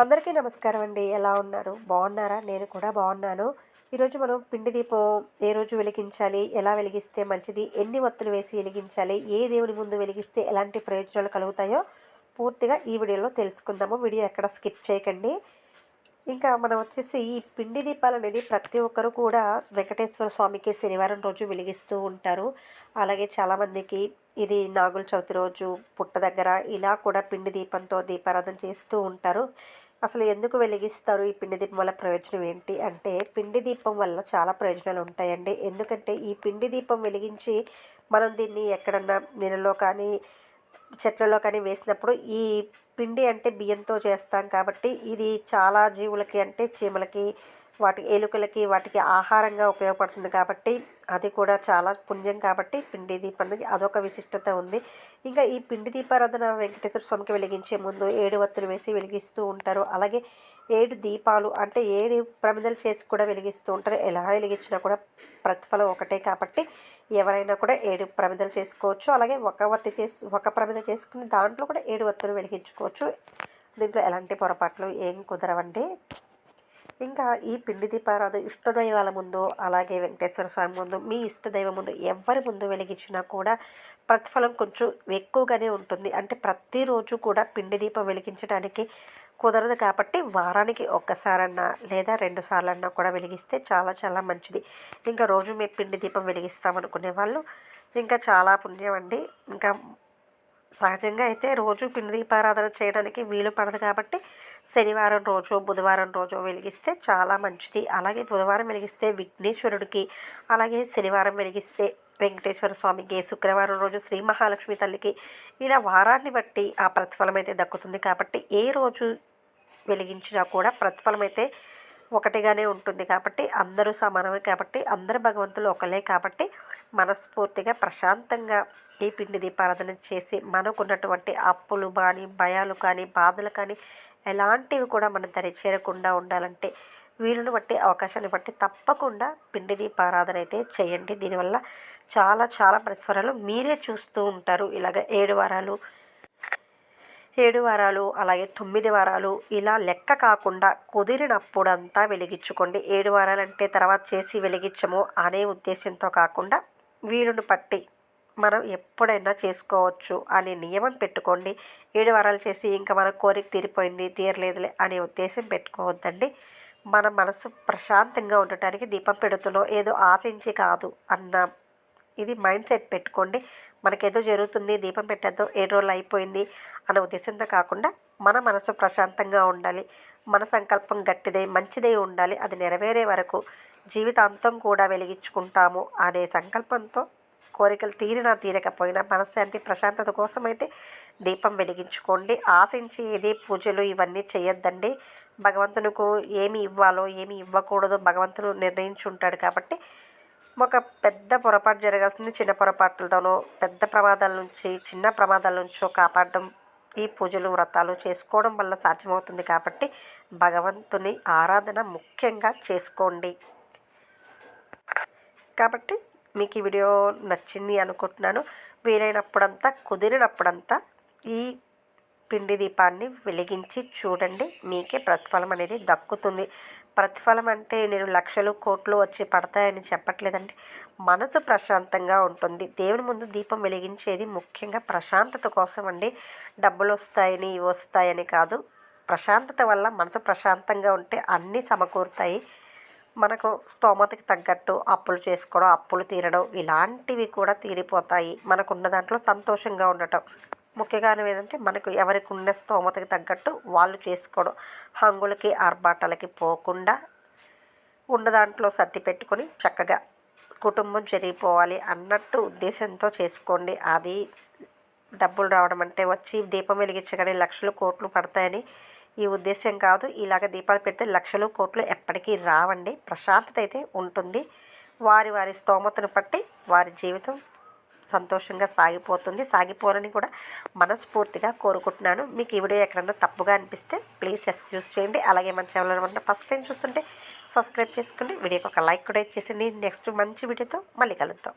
అందరికీ నమస్కారం అండి. ఎలా ఉన్నారు? బాగున్నారా? నేను కూడా బాగున్నాను. ఈరోజు మనం పిండి దీపం ఏ రోజు వెలిగించాలి? ఎలా వెలిగిస్తే మంచిది? ఎన్ని ఒత్తులు వేసి వెలిగించాలి? ఏ దేవుని ముందు వెలిగిస్తే ఎలాంటి ప్రయోజనాలు కలుగుతాయో పూర్తిగా ఈ వీడియోలో తెలుసుకుందాము. వీడియో ఎక్కడ స్కిప్ చేయకండి. ఇంకా మనం వచ్చేసి ఈ పిండి దీపాలు అనేది ప్రతి ఒక్కరు కూడా వెంకటేశ్వర స్వామికి శనివారం రోజు వెలిగిస్తూ ఉంటారు. అలాగే చాలామందికి ఇది నాగుల చవితి రోజు పుట్ట దగ్గర ఇలా కూడా పిండి దీపంతో దీపారాధన చేస్తూ ఉంటారు. అసలు ఎందుకు వెలిగిస్తారు ఈ పిండి దీపం వల్ల ప్రయోజనం ఏంటి అంటే పిండి దీపం వల్ల చాలా ప్రయోజనాలు ఉంటాయండి. ఎందుకంటే ఈ పిండి దీపం వెలిగించి మనం దీన్ని ఎక్కడన్నా నీళ్ళలో కానీ చెట్లలో కానీ వేసినప్పుడు ఈ పిండి అంటే బియ్యంతో చేస్తాం కాబట్టి ఇది చాలా జీవులకి అంటే చీమలకి వాటి ఎలుకలకి వాటికి ఆహారంగా ఉపయోగపడుతుంది కాబట్టి అది కూడా చాలా పుణ్యం కాబట్టి పిండి దీపానికి అదొక విశిష్టత ఉంది. ఇంకా ఈ పిండి దీపారాధన వెంకటేశ్వర స్వామికి వెలిగించే ముందు ఏడు వత్తులు వేసి వెలిగిస్తూ ఉంటారు. అలాగే ఏడు దీపాలు అంటే ఏడు ప్రమిదలు చేసి కూడా వెలిగిస్తూ ఉంటారు. ఎలా వెలిగించినా కూడా ప్రతిఫలం ఒకటే కాబట్టి ఎవరైనా కూడా ఏడు ప్రమిదలు చేసుకోవచ్చు. అలాగే ఒక వత్తి చేసి ఒక ప్రమిద చేసుకుని దాంట్లో కూడా ఏడు వత్తులు వెలిగించుకోవచ్చు. దీంట్లో ఎలాంటి పొరపాట్లు ఏం కుదరవండి. ఇంకా ఈ పిండి దీపారాధన ఇష్టదైవాల ముందు అలాగే వెంకటేశ్వర స్వామి ముందు మీ ఇష్టదైవం ముందు ఎవరి ముందు వెలిగించినా కూడా ప్రతిఫలం కొంచెం ఎక్కువగానే ఉంటుంది. అంటే ప్రతిరోజు కూడా పిండి దీపం వెలిగించడానికి కుదరదు కాబట్టి వారానికి ఒక్కసారన్నా లేదా రెండు సార్లన్నా కూడా వెలిగిస్తే చాలా చాలా మంచిది. ఇంకా రోజు మేము పిండి దీపం వెలిగిస్తామనుకునే వాళ్ళు ఇంకా చాలా పుణ్యం అండి. ఇంకా సహజంగా అయితే రోజు పిండి దీపారాధన చేయడానికి వీలు పడదు కాబట్టి శనివారం రోజు బుధవారం రోజు వెలిగిస్తే చాలా మంచిది. అలాగే బుధవారం వెలిగిస్తే విఘ్నేశ్వరుడికి అలాగే శనివారం వెలిగిస్తే వెంకటేశ్వర స్వామికి శుక్రవారం రోజు శ్రీ మహాలక్ష్మి తల్లికి ఇలా వారాన్ని బట్టి ఆ ప్రతిఫలం అయితే దక్కుతుంది. కాబట్టి ఏ రోజు వెలిగించినా కూడా ప్రతిఫలం అయితే ఒకటిగానే ఉంటుంది. కాబట్టి అందరూ సమానమే. కాబట్టి అందరు భగవంతులు ఒకలే కాబట్టి మనస్ఫూర్తిగా ప్రశాంతంగా ఈ పిండి దీపారాధన చేసి మనకున్నటువంటి అప్పులు కానీ భయాలు కానీ బాధలు కానీ ఎలాంటివి కూడా మన దరి చేరకుండా ఉండాలంటే వీలును బట్టి అవకాశాన్ని బట్టి తప్పకుండా పిండి దీపారాధన అయితే చేయండి. దీనివల్ల చాలా చాలా ప్రతిఫలాలు మీరే చూస్తూ ఉంటారు. ఇలాగ ఏడు వారాలు ఏడు వారాలు అలాగే తొమ్మిది వారాలు ఇలా లెక్క కాకుండా కుదిరినప్పుడంతా వెలిగించుకోండి. ఏడు వారాలంటే తర్వాత చేసి వెలిగించము అనే ఉద్దేశంతో కాకుండా వీలును పట్టి మనం ఎప్పుడైనా చేసుకోవచ్చు అనే నియమం పెట్టుకోండి. ఏడు వారాలు చేసి ఇంకా మన కోరిక తీరిపోయింది తీరలేదులే అనే ఉద్దేశం పెట్టుకోవద్దండి. మన మనసు ప్రశాంతంగా ఉండటానికి దీపం పెడుతున్నాం ఏదో ఆశించి కాదు అన్న ఇది మైండ్ సెట్ పెట్టుకోండి. మనకేదో జరుగుతుంది దీపం పెట్టద్దు ఏడు రోజులు అయిపోయింది అన్న ఉద్దేశంతో కాకుండా మన మనసు ప్రశాంతంగా ఉండాలి. మన సంకల్పం గట్టిదై మంచిదై ఉండాలి. అది నెరవేరే వరకు జీవితాంతం కూడా వెలిగించుకుంటాము అనే సంకల్పంతో కోరికలు తీరినా తీరకపోయినా మనశ్శాంతి ప్రశాంతత కోసం అయితే దీపం వెలిగించుకోండి. ఆశించి ఏది పూజలు ఇవన్నీ చేయొద్దండి. భగవంతునికి ఏమి ఇవ్వాలో ఏమి ఇవ్వకూడదో భగవంతుడు నిర్ణయించుంటాడు కాబట్టి ఒక పెద్ద పొరపాటు జరగాల్సింది చిన్న పొరపాట్లతోనో పెద్ద ప్రమాదాల నుంచి చిన్న ప్రమాదాల నుంచో కాపాడడం ఈ పూజలు వ్రతాలు చేసుకోవడం వల్ల సాధ్యమవుతుంది కాబట్టి భగవంతుని ఆరాధన ముఖ్యంగా చేసుకోండి. కాబట్టి మీకు ఈ వీడియో నచ్చింది అనుకుంటున్నాను. వీలైనప్పుడంతా కుదిరినప్పుడంతా ఈ పిండి దీపాన్ని వెలిగించి చూడండి. మీకే ప్రతిఫలం అనేది దక్కుతుంది. ప్రతిఫలం అంటే నేను లక్షలు కోట్లు వచ్చి పడతాయని చెప్పట్లేదండి. మనసు ప్రశాంతంగా ఉంటుంది. దేవుని ముందు దీపం వెలిగించేది ముఖ్యంగా ప్రశాంతత కోసం అండి. డబ్బులు వస్తాయని ఇవి వస్తాయని కాదు. ప్రశాంతత వల్ల మనసు ప్రశాంతంగా ఉంటే అన్నీ సమకూరుతాయి. మనకు స్తోమతకి తగ్గట్టు అప్పులు చేసుకోవడం అప్పులు తీరడం ఇలాంటివి కూడా తీరిపోతాయి. మనకున్న దాంట్లో సంతోషంగా ఉండటం. ముఖ్యంగా ఏంటంటే మనకు ఎవరికి ఉన్న స్తోమతకి తగ్గట్టు వాళ్ళు చేసుకోవడం. హంగులకి ఆర్భాటాలకి పోకుండా ఉన్న దాంట్లో సర్ది పెట్టుకొని చక్కగా కుటుంబం జరిగిపోవాలి అన్నట్టు ఉద్దేశంతో చేసుకోండి. అది డబ్బులు రావడం అంటే వచ్చి దీపం వెలిగించగానే లక్షలు కోట్లు పడతాయని ఈ ఉద్దేశం కాదు. ఇలాగ దీపాలు పెడితే లక్షలు కోట్లు ఎప్పటికీ రావండి. ప్రశాంతత అయితే ఉంటుంది. వారి వారి స్తోమతను బట్టి వారి జీవితం సంతోషంగా సాగిపోతుంది. సాగిపోవాలని కూడా మనస్ఫూర్తిగా కోరుకుంటున్నాను. మీకు ఈ వీడియో ఎక్కడన్నా తప్పుగా అనిపిస్తే ప్లీజ్ ఎక్స్క్యూజ్ చేయండి. అలాగే మన ఛానల్ ఫస్ట్ టైం చూస్తుంటే సబ్స్క్రైబ్ చేసుకోండి వీడియోకి ఒక లైక్ కూడా ఇచ్చేసింది నెక్స్ట్ మంచి వీడియోతో మళ్ళీ కలుద్దాం.